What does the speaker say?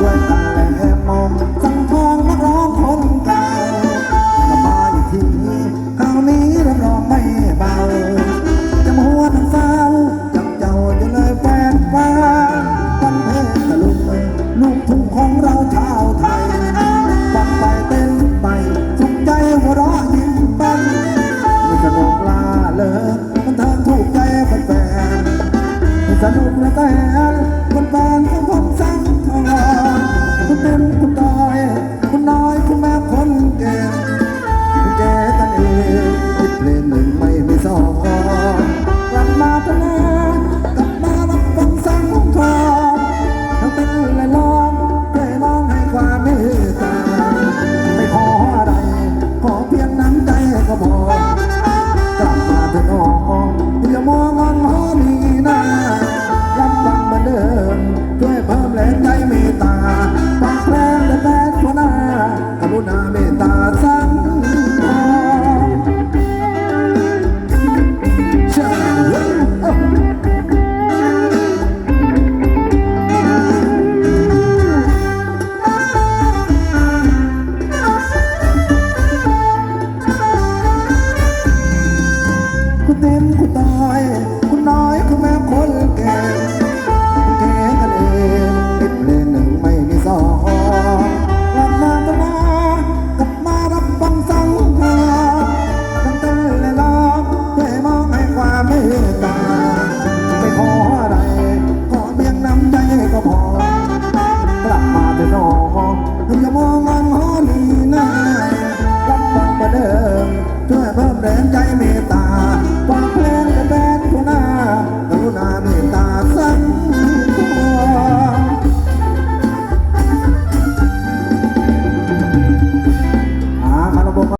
ด้วยกัแต่มองสังทองนักร้องคนเก่าก็มาอยู่ที่นี่คราวนี้รับรองไม่เบาจะมาหัวทั้งสาวจับเจ้าจะเลยแฟนฟ้าวันเพชรตะลุงลูกทุ่งของเราชาวไทยฟังไปเต้นไปสุขใจหัวราะยิ้มันมีสนุลาเลิกมันทางถูกใจแฟนๆมีสนุกนะแต่คนแฟนของผมใส ก็องกลับมาเถอะน้องอย่ามองมองหอมีหน้ารับฟังเหมือนเดิมช่วยเพิ่มแรงใจเมตตาปากแรงและแฟนหัวหน้ากรุณาเม คุณตายคุณน้อยคุณแม่คนแก่แก่กันเองติดเลนหนึ่งไม่มีสองกลับมาตมากลับมารับฟังสังขารตั้งแต่และลองด้วยมองให้ความเมตตาไม่ขออะไรขอเพียงน้ำใจก็พอกลับมาเถอะน้องอย่ามองมันหอนี